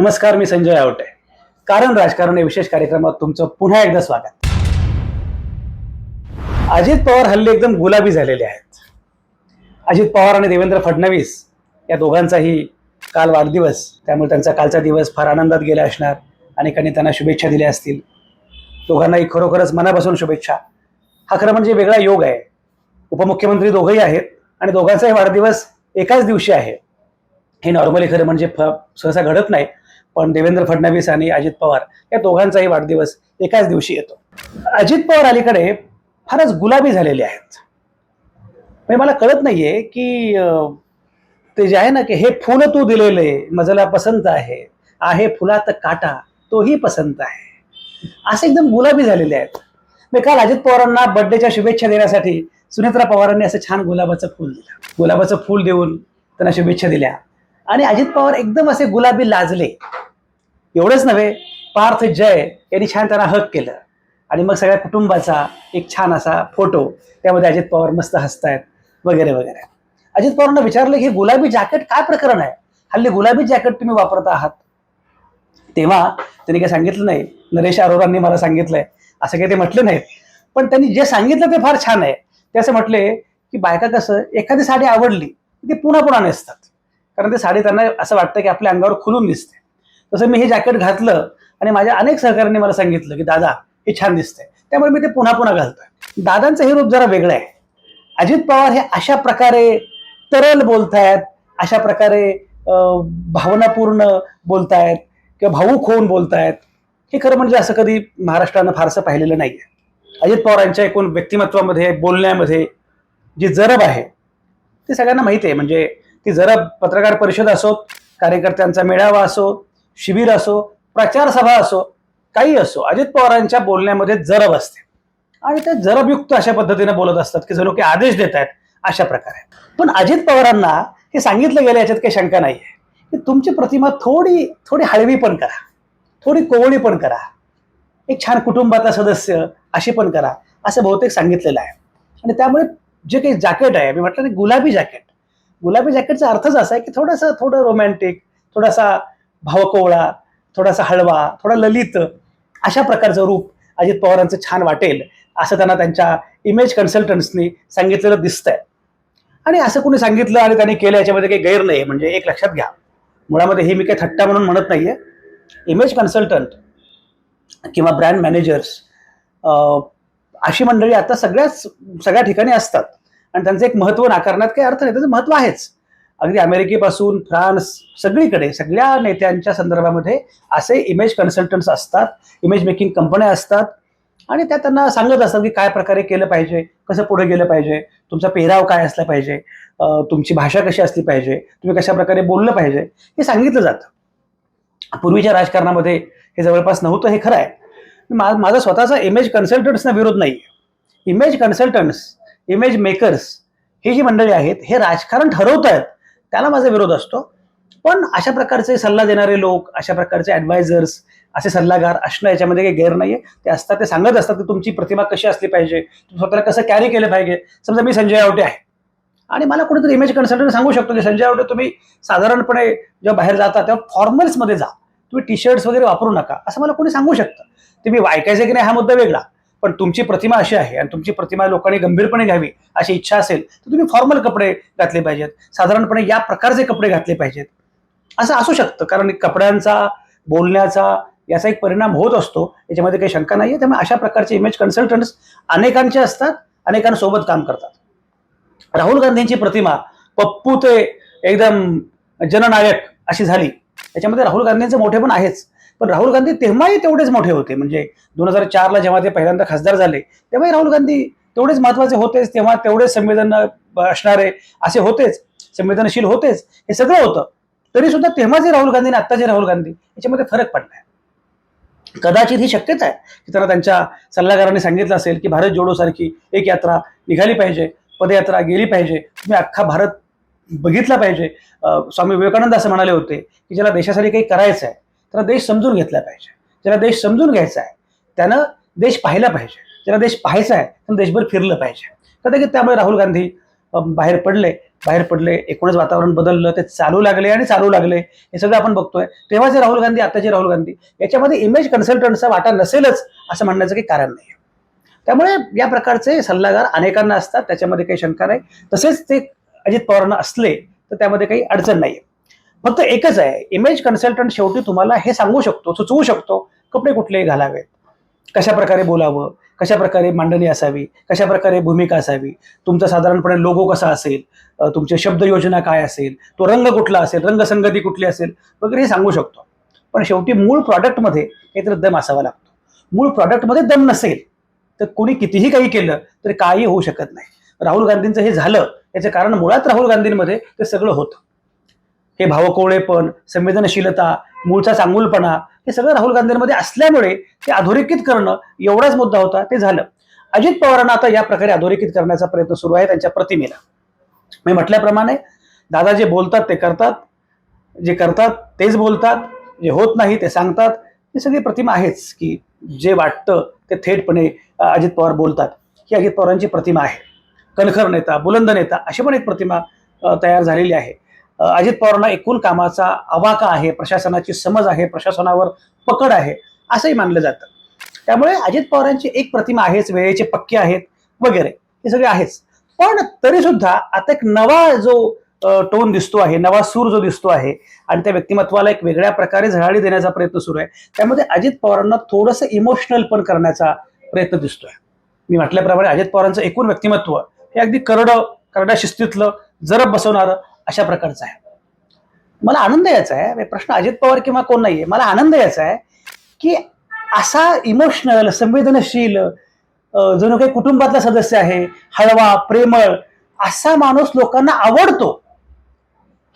नमस्कार मी संजय आवटे. कारण राजकारण या विशेष कार्यक्रमात तुमचं पुन्हा एकदा स्वागत. अजित पवार हल्ली एकदम गुलाबी झालेले आहेत. अजित पवार आणि देवेंद्र फडणवीस या दोघांचाही काल वाढदिवस त्यामुळे त्यांचा कालचा दिवस फार आनंदात गेला असणार. अनेकांनी त्यांना शुभेच्छा दिल्या असतील. दोघांनाही खरोखरच मनापासून शुभेच्छा. हा खरं म्हणजे वेगळा योग आहे. उपमुख्यमंत्री दोघंही आहेत आणि दोघांचाही वाढदिवस एकाच दिवशी आहे. हे नॉर्मली खरं म्हणजे फ सहसा घडत नाही. पण देवेंद्र फडणवीस आणि अजित पवार या दोघांचाही वाढदिवस एकाच दिवशी येतो. अजित पवार अलीकडे फारच गुलाबी झालेले आहेत. म्हणजे मला कळत नाहीये की ते जे आहे ना की हे फुल तू दिलेले मजला पसंत आहे आहे फुलात काटा तोही पसंत आहे. असे एकदम गुलाबी झालेले आहेत. मी काल अजित पवारांना बर्थडेच्या शुभेच्छा देण्यासाठी सुनेत्रा पवारांनी असं छान गुलाबाचं फूल दिलं. गुलाबाचं फूल देऊन त्यांना शुभेच्छा दिल्या. आणि अजित पवार एकदम असे गुलाबी लाजले. एवढंच नव्हे पार्थ जय यांनी छान त्यांना हक केलं. आणि मग सगळ्या कुटुंबाचा एक छान असा फोटो त्यामध्ये अजित पवार मस्त हसतायत वगैरे वगैरे. अजित पवारांना विचारलं की गुलाबी जॅकेट काय प्रकरण आहे? हल्ली गुलाबी जॅकेट तुम्ही वापरत आहात. तेव्हा त्यांनी काही सांगितलं नाही. नरेश अरोरांनी मला सांगितलंय. असं काही ते म्हटलं नाहीत. पण त्यांनी जे सांगितलं ते फार छान आहे. ते असं म्हटले की बायका कसं एखादी साडी आवडली ते ती पुन्हा पुन्हा नेसतात. कारण ते साडी त्यांना असं वाटतं की आपल्या अंगावर खुलून दिसते. तसं मी हे जॅकेट घातलं आणि माझ्या अनेक सहकाऱ्यांनी मला सांगितलं की दादा हे छान दिसतंय. त्यामुळे मी ते पुन्हा पुन्हा घालतोय. दादांचं हे रूप जरा वेगळं आहे. अजित पवार हे अशा प्रकारे तरल बोलतायत अशा प्रकारे भावनापूर्ण बोलतायत किंवा भाऊक होऊन बोलतायत. हे खरं म्हणजे असं कधी महाराष्ट्रानं फारसं पाहिलेलं नाही आहे अजित पवारांच्या एकूण व्यक्तिमत्वामध्ये बोलण्यामध्ये जी जरब आहे ती सगळ्यांना माहिती आहे. म्हणजे ती जरब पत्रकार परिषद असोत कार्यकर्त्यांचा मेळावा असो शिबिर असो प्रचार सभा असो काही असो अजित पवारांच्या बोलण्यामध्ये जरब असते. आणि ते जरबयुक्त अशा पद्धतीने बोलत असतात की जणू की आदेश देत आहेत अशा प्रकारे. पण अजित पवारांना हे सांगितलं गेलं याच्यात काही शंका नाही आहे की तुमची प्रतिमा थोडी थोडी हळवी पण करा. थोडी कोवळी पण करा. एक छान कुटुंबाचा सदस्य अशी पण करा असं बहुतेक सांगितलेलं आहे. आणि त्यामुळे जे काही जॅकेट आहे मी म्हटलं गुलाबी जॅकेट. गुलाबी जॅकेटचा अर्थच असा आहे की थोडंसं थोडं रोमॅन्टिक थोडासा भावकोवळा थोडासा हळवा थोडा ललित अशा प्रकारचं रूप अजित पवारांचं छान वाटेल असं त्यांना त्यांच्या इमेज कन्सल्टंट्सनी सांगितलेलं दिसतंय. आणि असं कोणी सांगितलं आणि त्यांनी केलं याच्यामध्ये काही गैर नाही म्हणजे एक लक्षात घ्या. मुळामध्ये हे मी काही थट्टा म्हणून म्हणत नाहीये. इमेज कन्सल्टंट किंवा ब्रँड मॅनेजर्स अशी मंडळी आता सगळ्याच सगळ्या ठिकाणी असतात. आणि त्यांचं एक महत्त्व नाकारण्यात काही अर्थ नाही. त्याचं महत्त्व आहेच. अगदी अमेरिकेपासून फ्रान्स सगळीकडे सगळ्या नेत्यांच्या संदर्भामध्ये असे इमेज कन्सल्टंट्स असतात इमेज मेकिंग कंपन्या असतात. आणि त्या त्यांना सांगत असतात की काय प्रकारे केलं पाहिजे कसं पुढे गेलं पाहिजे तुमचा पेहराव काय असला पाहिजे तुमची भाषा कशी असली पाहिजे तुम्ही कशा प्रकारे बोललं पाहिजे हे सांगितलं जातं. पूर्वीच्या राजकारणामध्ये हे जवळपास नव्हतं हे खरं आहे. मा माझा स्वतःचा इमेज कन्सल्टंट्सना विरोध नाही इमेज कन्सल्टंट्स इमेज मेकर्स ही जी मंडळी आहेत हे राजकारण ठरवत आहेत त्याला माझा विरोध असतो. पण अशा प्रकारचे सल्ला देणारे लोक अशा प्रकारचे ॲडवायझर्स असे सल्लागार असणं याच्यामध्ये काही गैर नाही ते असतात ते सांगत असतात की तुमची प्रतिमा कशी असली पाहिजे? तुम्ही स्वतःला कसं कॅरी केलं पाहिजे? समजा मी संजय आवटे आहे. आणि मला कुठेतरी इमेज कन्सल्टंट सांगू शकतो की संजय आवटे तुम्ही साधारणपणे जेव्हा बाहेर जाता तेव्हा फॉर्मल्समध्ये जा. तुम्ही टी शर्ट्स वगैरे वापरू नका. असं मला कोणी सांगू शकतं. ते मी ऐकायचं की नाही हा मुद्दा वेगळा. पण तुमची प्रतिमा अशी आहे आणि तुमची प्रतिमा लोकांनी गंभीरपणे घ्यावी अशी इच्छा असेल तर तुम्ही फॉर्मल कपडे घातले पाहिजेत. साधारणपणे या प्रकारचे कपडे घातले पाहिजेत. असं असू शकतं कारण कपड्यांचा बोलण्याचा याचा एक परिणाम होत असतो. याच्यामध्ये काही शंका नाही आहे त्यामुळे अशा प्रकारचे इमेज कन्सल्टंट्स अनेकांचे असतात अनेकांसोबत काम करतात. राहुल गांधींची प्रतिमा पप्पू ते एकदम जननायक अशी झाली. त्याच्यामध्ये राहुल गांधींचे मोठे पण आहेच. पण राहुल गांधी तेव्हाही तेवढेच मोठे होते. म्हणजे दोन हजार चारला जेव्हा ते पहिल्यांदा खासदार झाले तेव्हाही राहुल गांधी तेवढेच महत्त्वाचे होतेच तेव्हा तेवढेच संवेदन असणारे असे होतेच संवेदनशील होतेच हे सगळं होतं. तरी सुद्धा तेव्हाचे राहुल गांधी आणि आत्ताचे राहुल गांधी याच्यामध्ये फरक पडलाय. कदाचित ही शक्यता आहे की त्यांना त्यांच्या सल्लागारांनी सांगितलं असेल की भारत जोडो सारखी एक यात्रा निघाली पाहिजे पदयात्रा गेली पाहिजे. तुम्ही अख्खा भारत बघितला पाहिजे. स्वामी विवेकानंद असं म्हणाले होते की ज्याला देशासाठी काही करायचं आहे त्याला देश समजून घेतला पाहिजे. ज्याला देश समजून घ्यायचा आहे त्यानं देश पाहिला पाहिजे. ज्याला देश पाहायचा आहे त्यानं देशभर फिरलं पाहिजे. कदाचित त्यामुळे राहुल गांधी बाहेर पडले. बाहेर पडले एकूणच वातावरण बदललं ते चालू लागले आणि चालू लागले. हे सगळं आपण बघतोय. तेव्हाचे राहुल गांधी आताचे राहुल गांधी याच्यामध्ये इमेज कन्सल्टंटचा वाटा नसेलच असं म्हणण्याचं काही कारण नाही त्यामुळे या प्रकारचे सल्लागार अनेकांना असतात. त्याच्यामध्ये काही शंका नाही. तसेच ते अजित पवारांना असले तर त्यामध्ये काही अडचण नाही फक्त एकच आहे. इमेज कन्सल्टंट शेवटी तुम्हाला हे सांगू शकतो सुचवू शकतो कपडे कुठले घालावेत. कशा प्रकारे बोलावं कशा प्रकारे मांडणी असावी कशा प्रकारे भूमिका असावी तुमचा साधारणपणे लोगो कसा असेल तुमचे शब्द योजना काय असेल तो रंग कुठला असेल रंगसंगती कुठली असेल वगैरे हे सांगू शकतो. पण शेवटी मूळ प्रॉडक्टमध्ये काहीतरी दम असावा लागतो. मूळ प्रॉडक्टमध्ये दम नसेल तर कोणी कितीही काही केलं तरी काही होऊ शकत नाही. राहुल गांधींचं हे झालं याचं कारण मुळात राहुल गांधींमध्ये ते सगळं होतं. हे भावकोवळेपण संवेदनशीलता मूळचा चांगुलपणा हे सगळं राहुल गांधींमध्ये असल्यामुळे ते अधोरेखित करणं एवढाच मुद्दा होता ते झालं. अजित पवारांना आता या प्रकारे अधोरेखित करण्याचा प्रयत्न सुरू आहे त्यांच्या प्रतिमेला. मी म्हटल्याप्रमाणे दादा जे बोलतात ते करतात. जे करतात तेच बोलतात. जे होत नाही ते सांगतात. ही सगळी प्रतिमा आहेच की जे वाटतं ते थेटपणे अजित पवार बोलतात. ही अजित पवारांची प्रतिमा आहे. कणखर नेता बुलंद नेता अशी पण एक प्रतिमा तयार झालेली आहे. अजित पवारांना एकूण कामाचा अवाका आहे प्रशासनाची समज आहे प्रशासनावर पकड आहे असंही मानलं जातं. त्यामुळे अजित पवारांची एक प्रतिमा आहेच वेळेचे पक्के आहेत वगैरे हे सगळे आहेच. पण तरी सुद्धा आता एक नवा जो टोन दिसतो आहे नवा सूर जो दिसतो आहे आणि त्या व्यक्तिमत्वाला एक वेगळ्या प्रकारे झळाळी देण्याचा प्रयत्न सुरू आहे त्यामध्ये अजित पवारांना थोडंसं इमोशनल पण करण्याचा प्रयत्न दिसतोय. मी म्हटल्याप्रमाणे अजित पवारांचं एकूण व्यक्तिमत्व हे अगदी करडं करड्या शिस्तीतलं जरब बसवणारं अशा प्रकारचा आहे. मला आनंद याचा आहे. म्हणजे प्रश्न अजित पवार किंवा कोण नाहीये. मला आनंद याचा आहे की असा इमोशनल संवेदनशील जणू काही कुटुंबातला सदस्य आहे हळवा प्रेमळ असा माणूस लोकांना आवडतो.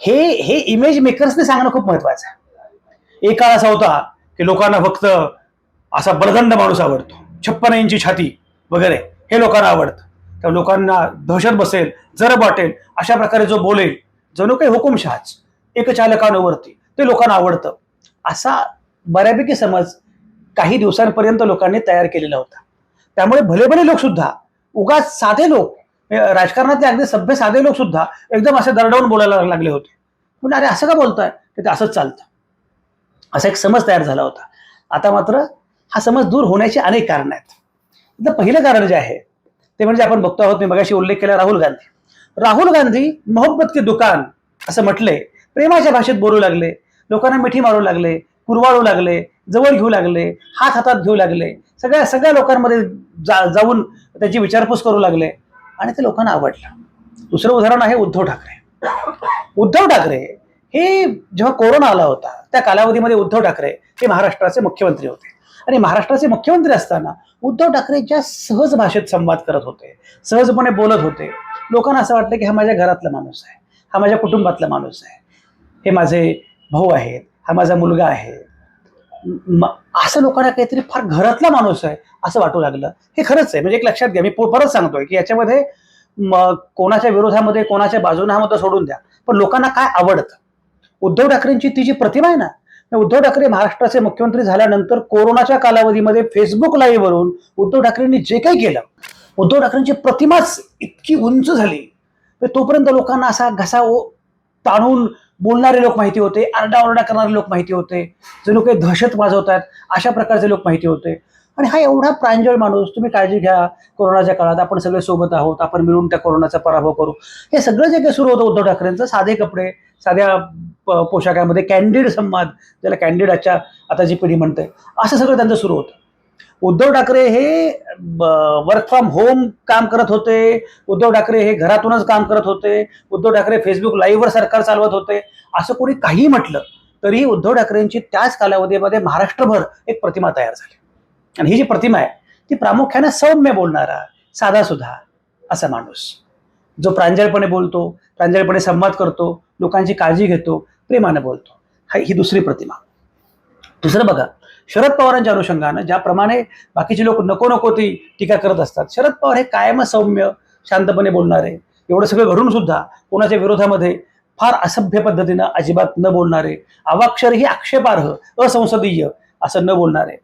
हे हे इमेज मेकर्सने सांगणं खूप महत्वाचं आहे. एक काळ असा होता की लोकांना फक्त असा बलदंड माणूस आवडतो. छप्पन इंची छाती वगैरे हे लोकांना आवडतं. त्या लोकांना दहशत बसेल जर वाटेल अशा प्रकारे जो बोलेल जणू काही हुकुमशहाच एक चालकांवरती ते लोकांना आवडतं. असा बऱ्यापैकी समज काही दिवसांपर्यंत लोकांनी तयार केलेला होता. त्यामुळे भले भले लोक सुद्धा उगाच साधे लोक राजकारणातले अगदी सभ्य साधे लोक सुद्धा एकदम असे दरडावून बोलायला लागले होते. म्हणजे अरे असं का बोलताय? तर ते असंच चालतं. असा एक समज तयार झाला होता. आता मात्र हा समज दूर होण्याची अनेक कारण आहेत. तर पहिलं कारण जे आहे ते म्हणजे आपण बघतो आहोत मी मगाशी उल्लेख केला राहुल गांधी. राहुल गांधी मोहब्बत के दुकान असं म्हटले. प्रेमाच्या भाषेत बोलू लागले. लोकांना मिठी मारू लागले कुरवाळू लागले जवळ घेऊ लागले हात हातात घेऊ लागले. सगळ्या सगळ्या लोकांमध्ये जा जाऊन त्याची विचारपूस करू लागले. आणि ते लोकांना आवडलं. दुसरं उदाहरण आहे उद्धव ठाकरे. उद्धव ठाकरे हे जेव्हा कोरोना आला होता त्या कालावधीमध्ये उद्धव ठाकरे हे महाराष्ट्राचे मुख्यमंत्री होते. आणि महाराष्ट्राचे मुख्यमंत्री असताना उद्धव ठाकरे ज्या सहज भाषेत संवाद करत होते. सहजपणे बोलत होते. लोकांना असं वाटलं की हा माझ्या घरातला माणूस आहे. हा माझ्या कुटुंबातला माणूस आहे. हे माझे भाऊ आहेत. हा माझा मुलगा आहे. असं लोकांना काहीतरी फार घरातला माणूस आहे असं वाटू लागलं. हे खरंच आहे. म्हणजे एक लक्षात घ्या. मी परत सांगतोय की याच्यामध्ये कोणाच्या विरोधामध्ये कोणाच्या बाजूने हा मुद्दा सोडून द्या. पण लोकांना काय आवडतं? उद्धव ठाकरेंची ती जी प्रतिमा आहे ना म्हणजे उद्धव ठाकरे महाराष्ट्राचे मुख्यमंत्री झाल्यानंतर कोरोनाच्या कालावधीमध्ये फेसबुक लाईव्हवरून उद्धव ठाकरेंनी जे काही केलं उद्धव ठाकरेंची प्रतिमाच इतकी उंच झाली. तर तोपर्यंत लोकांना असा घसा ताणून बोलणारे लोक माहिती होते आरडाओरडा करणारे लोक माहिती होते जे लोक दहशत माजवतात अशा प्रकारचे लोक माहिती होते. आणि हा एवढा प्रांजळ माणूस तुम्ही काळजी घ्या कोरोनाच्या काळात आपण सगळे सोबत आहोत आपण मिळून त्या कोरोनाचा पराभव करू. हे सगळं जे काही सुरू होतं उद्धव ठाकरेंचं साधे कपडे साध्या प- पोशाखामध्ये कॅन्डिड संवाद ज्याला कॅन्डिड आजच्या आता जी पिढी म्हणते असं सगळं त्यांचं सुरू होतं. उद्धव ठाकरे हे वर्क फ्रॉम होम काम करत होते. उद्धव ठाकरे हे घरातूनच काम करत होते. उद्धव ठाकरे फेसबुक लाईव्हवर सरकार चालवत होते. असं कोणी काही म्हटलं तरी उद्धव ठाकरेंची त्याच कालावधीमध्ये महाराष्ट्रभर एक प्रतिमा तयार झाली. आणि ही जी प्रतिमा आहे ती प्रामुख्याने सौम्य बोलणारा साधा सुधा असा माणूस. जो प्रांजळपणे बोलतो प्रांजळपणे संवाद करतो लोकांची काळजी घेतो प्रेमाने बोलतो. ही दुसरी प्रतिमा. दुसरं बघा शरद पवारांच्या अनुषंगानं ज्याप्रमाणे बाकीचे लोक नको नको ती टीका करत असतात शरद पवार हे कायम सौम्य शांतपणे बोलणारे एवढं सगळं घडून सुद्धा कोणाच्या विरोधामध्ये फार असभ्य पद्धतीनं अजिबात न बोलणारे अवाक्षर ही आक्षेपार्ह असंसदीय असं न बोलणारे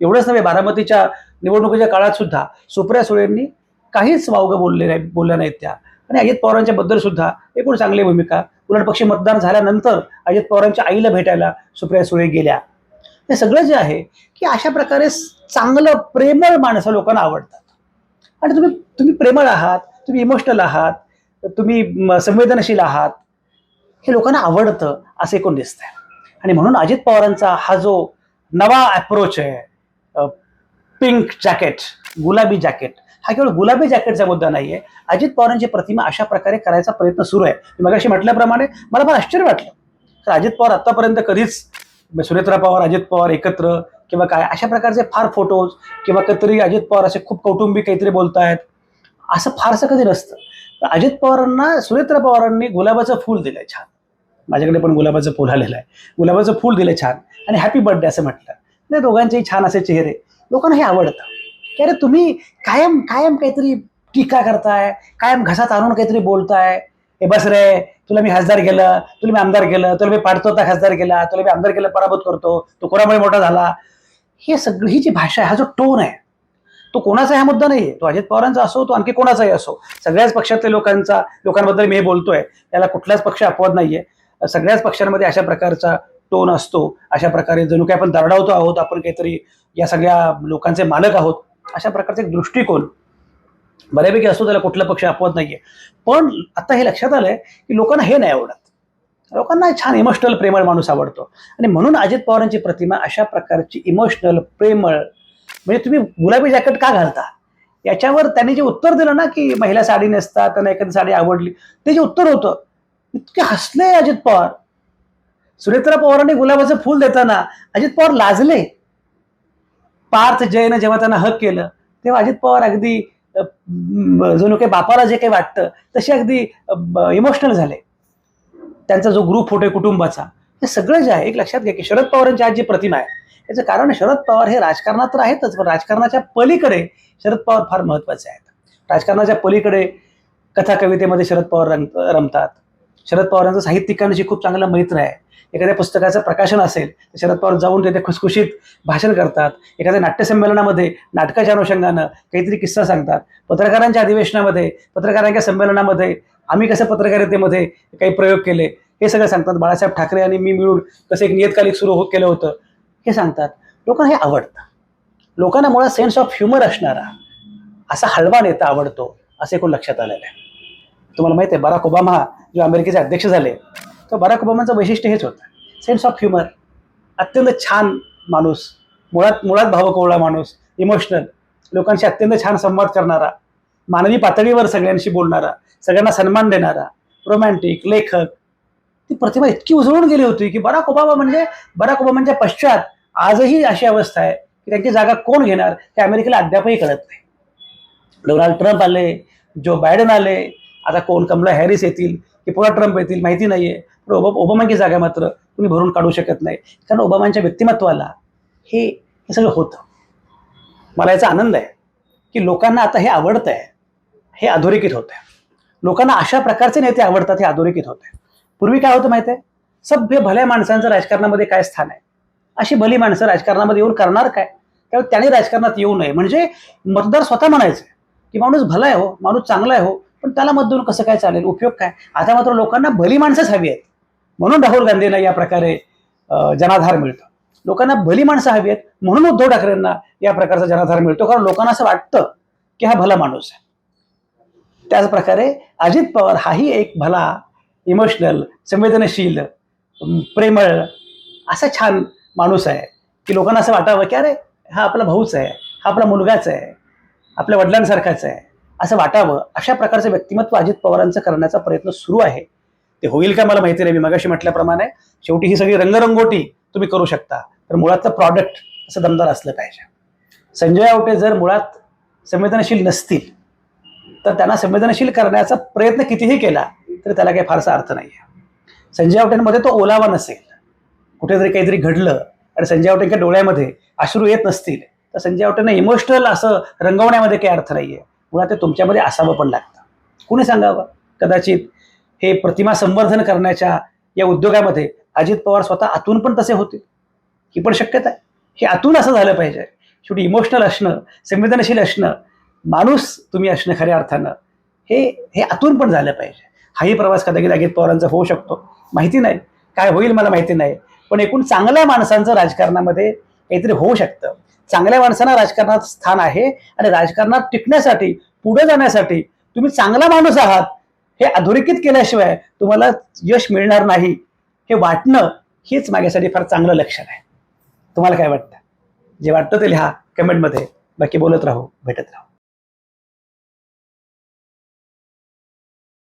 एवढंच नव्हे बारामतीच्या निवडणुकीच्या काळात सुद्धा सुप्रिया सुळेंनी काहीच वावगं बोलले नाही बोलल्या नाहीत त्या. आणि अजित पवारांच्या बद्दल सुद्धा एकूण चांगली भूमिका उलटपक्षी मतदान झाल्यानंतर अजित पवारांच्या आईला भेटायला सुप्रिया सुळे गेल्या. हे सगळं जे आहे की अशा प्रकारे चांगलं प्रेमळ माणसं लोकांना आवडतात. आणि तुम्ही तुम्ही प्रेमळ आहात तुम्ही इमोशनल आहात तुम्ही संवेदनशील आहात हे लोकांना आवडतं असं एकूण दिसतंय. आणि म्हणून अजित पवारांचा हा जो नवा अप्रोच आहे पिंक जॅकेट गुलाबी जॅकेट हा केवळ गुलाबी जॅकेटचा मुद्दा नाहीये. अजित पवारांची प्रतिमा अशा प्रकारे करायचा प्रयत्न सुरू आहे. मग मगाशी म्हटल्याप्रमाणे मला फार आश्चर्य वाटलं. तर अजित पवार आतापर्यंत कधीच सुनेत्रा पवार अजित पवार एकत्र किंवा काय अशा प्रकारचे फार फोटोज किंवा कधीतरी अजित पवार असे खूप कौटुंबिक काहीतरी बोलतायत. असं फारसं कधी नसतं. तर अजित पवारांना सुनेत्र पवारांनी गुलाबाचं फूल दिलंय छान. माझ्याकडे पण गुलाबाचं फूल आलेलं आहे. गुलाबाचं फूल दिलं छान. आणि हॅपी बर्थडे असं म्हटलं. नाही दोघांचेही छान असे चेहरे. लोकांना हे आवडतं. की अरे तुम्ही कायम कायम काहीतरी टीका करताय कायम घसात आणून काहीतरी बोलताय. हे बस रे तुला मी खासदार केलं तुला मी आमदार केलं तुला मी पाडतो आता खासदार केला तुला मी आमदार केलं पराभूत करतो तो कोणामुळे मोठा झाला? हे सगळी ही जी भाषा आहे हा जो टोन आहे तो कोणाचा हा मुद्दा नाही तो अजित पवारांचा असो तो आणखी कोणाचाही असो. सगळ्याच पक्षातल्या लोकांचा लोकांबद्दल मी हे बोलतोय. त्याला कुठलाच पक्ष अपवाद नाहीये. सगळ्याच पक्षांमध्ये अशा प्रकारचा टोन असतो. अशा प्रकारे जणू काय आपण दरडावतो आहोत आपण काहीतरी या सगळ्या लोकांचे मालक आहोत. अशा प्रकारचा एक दृष्टिकोन बऱ्यापैकी असतो त्याला कुठला पक्ष अपवाद नाहीये. पण आता हे लक्षात आलंय की लोकांना हे नाही आवडत. लोकांना छान इमोशनल प्रेमळ माणूस आवडतो. आणि म्हणून अजित पवारांची प्रतिमा अशा प्रकारची इमोशनल प्रेमळ म्हणजे तुम्ही गुलाबी जॅकेट का घालता? याच्यावर त्यांनी जे उत्तर दिलं ना की महिला साडी नेसतात त्यांना एखादी साडी आवडली ते जे उत्तर होतं इतके हसले अजित पवार. सुनेत्रा पवारांनी गुलाबाचं फूल देताना अजित पवार लाजले. पार्थ जयनं जेव्हा त्यांना हक केलं तेव्हा अजित पवार अगदी जणू काही बापाला जे काही वाटतं तसे अगदी इमोशनल झाले. त्यांचा जो ग्रुप फोटो आहे कुटुंबाचा हे सगळं जे आहे एक लक्षात घ्या की शरद पवारांची आज जी प्रतिमा आहे याचं कारण शरद पवार हे राजकारणात तर आहेतच पण राजकारणाच्या पलीकडे शरद पवार फार महत्त्वाचे आहेत. राजकारणाच्या पलीकडे कथा कवितेमध्ये शरद पवार रंग रमतात. शरद पवारांचं साहित्यिकांशी खूप चांगला मैत्र आहे. एखाद्या पुस्तकाचं प्रकाशन असेल तर शरद पवार जाऊन तिथे खुसखुशीत भाषण करतात. एखाद्या नाट्यसंमेलनामध्ये नाटकाच्या अनुषंगानं काहीतरी किस्सा सांगतात. पत्रकारांच्या अधिवेशनामध्ये पत्रकारांच्या संमेलनामध्ये आम्ही कसं पत्रकारितेमध्ये काही प्रयोग केले हे सगळं सांगतात. बाळासाहेब ठाकरे आणि मी मिळून कसं एक नियतकालिक सुरू हो केलं होतं हे सांगतात. लोकांना हे आवडतं. लोकांना मुळात सेन्स ऑफ ह्युमर असणारा असा हलवा नेता आवडतो असं एकूण लक्षात आलेलं आहे. तुम्हाला माहिती आहे बराक ओबामा जे अमेरिकेचे अध्यक्ष झाले तर बराक ओबामाचं वैशिष्ट्य हेच होतं. सेन्स ऑफ ह्युमर अत्यंत छान माणूस. मुळात मुळात भावकोवळा माणूस. इमोशनल लोकांशी अत्यंत छान संवाद करणारा. मानवी पातळीवर सगळ्यांशी बोलणारा. सगळ्यांना सन्मान देणारा. रोमॅन्टिक लेखक. ती प्रतिभा इतकी उजळून गेली होती की बराक ओबामा म्हणजे बराक ओबामांच्या पश्चात आजही अशी अवस्था आहे की त्यांची जागा कोण घेणार हे अमेरिकेला अद्यापही कळत नाही. डोनाल्ड ट्रम्प आले जो बायडन आले आता कोण कमला हॅरिस येतील की पुन्हा ट्रम्प येतील माहिती नाहीये. पण ओबा ओबामांची जागा मात्र कुणी भरून काढू शकत नाही. कारण ओबामांच्या व्यक्तिमत्वाला हे हे सगळं होतं. मला याचा आनंद आहे की लोकांना आता हे आवडतं आहे हे अधोरेखित होतं आहे लोकांना अशा प्रकारचे नेते आवडतात हे अधोरेखित होत आहे पूर्वी काय होतं माहिती आहे सभ्य भल्या माणसांचं राजकारणामध्ये काय स्थान आहे? अशी भली माणसं राजकारणामध्ये येऊन करणार काय? त्यामुळे त्याने राजकारणात येऊ नये. म्हणजे मतदार स्वतः म्हणायचं की माणूस भला आहे हो माणूस चांगला आहे हो पण त्याला मत देऊन कसं काय चालेल? उपयोग काय? आता मात्र लोकांना भली माणसंच हवी आहेत. म्हणून राहुल गांधींना या प्रकारे जनाधार मिळतो. लोकांना भली माणसं हवी आहेत म्हणून उद्धव ठाकरेंना या प्रकारचा जनाधार मिळतो. कारण लोकांना असं वाटतं की हा भला माणूस आहे. त्याच प्रकारे अजित पवार हाही एक भला इमोशनल संवेदनशील प्रेमळ असा छान माणूस आहे की लोकांना असं वाटावं की अरे हा आपला भाऊच आहे हा आपला मुलगाच आहे आपल्या वडिलांसारखाच आहे. असं वाटावं अशा प्रकारचं व्यक्तिमत्व अजित पवारांचं करण्याचा प्रयत्न सुरू आहे. ते होईल का मला माहिती नाही. मी मगाशी म्हटल्याप्रमाणे शेवटी ही सगळी रंगरंगोटी तुम्ही करू शकता. तर मुळातलं प्रॉडक्ट असं दमदार असलं पाहिजे. संजय आवटे जर मुळात संवेदनशील नसतील तर त्यांना संवेदनशील करण्याचा प्रयत्न कितीही केला तरी त्याला काही फारसा अर्थ नाही आहे संजय आवटेंमध्ये तो ओलावा नसेल. कुठेतरी काहीतरी घडलं आणि संजय आवटेंच्या डोळ्यामध्ये अश्रू येत नसतील तर संजय आवटेंना इमोशनल असं रंगवण्यामध्ये काही अर्थ नाही आहे मुळात ते तुमच्यामध्ये असावं पण लागतं. कुणी सांगावं? कदाचित हे प्रतिमा संवर्धन करण्याच्या या उद्योगामध्ये अजित पवार स्वतः आतून पण तसे होते. ही पण शक्यता आहे. हे आतून असं झालं पाहिजे. शेवटी इमोशनल असणं संवेदनशील असणं माणूस तुम्ही असणं खऱ्या अर्थानं हे हे आतून पण झालं पाहिजे. हाही प्रवास कदाचित अजित पवारांचा होऊ शकतो. माहिती नाही. काय होईल मला माहिती नाही. पण एकूण चांगल्या माणसांचं राजकारणामध्ये काहीतरी होऊ शकतं. चांगल्या माणसांना राजकारणात स्थान आहे आणि राजकारणात टिकण्यासाठी पुढे जाण्यासाठी तुम्ही चांगला माणूस आहात हे अधोरेखित केल्याशिवाय तुम्हाला यश मिळणार नाही. हे वाटणं हेच माझ्यासाठी फार चांगलं लक्षण आहे. तुम्हाला काय वाटतं? जे वाटतं ते लिहा कमेंटमध्ये. बाकी बोलत राहू भेटत राहू.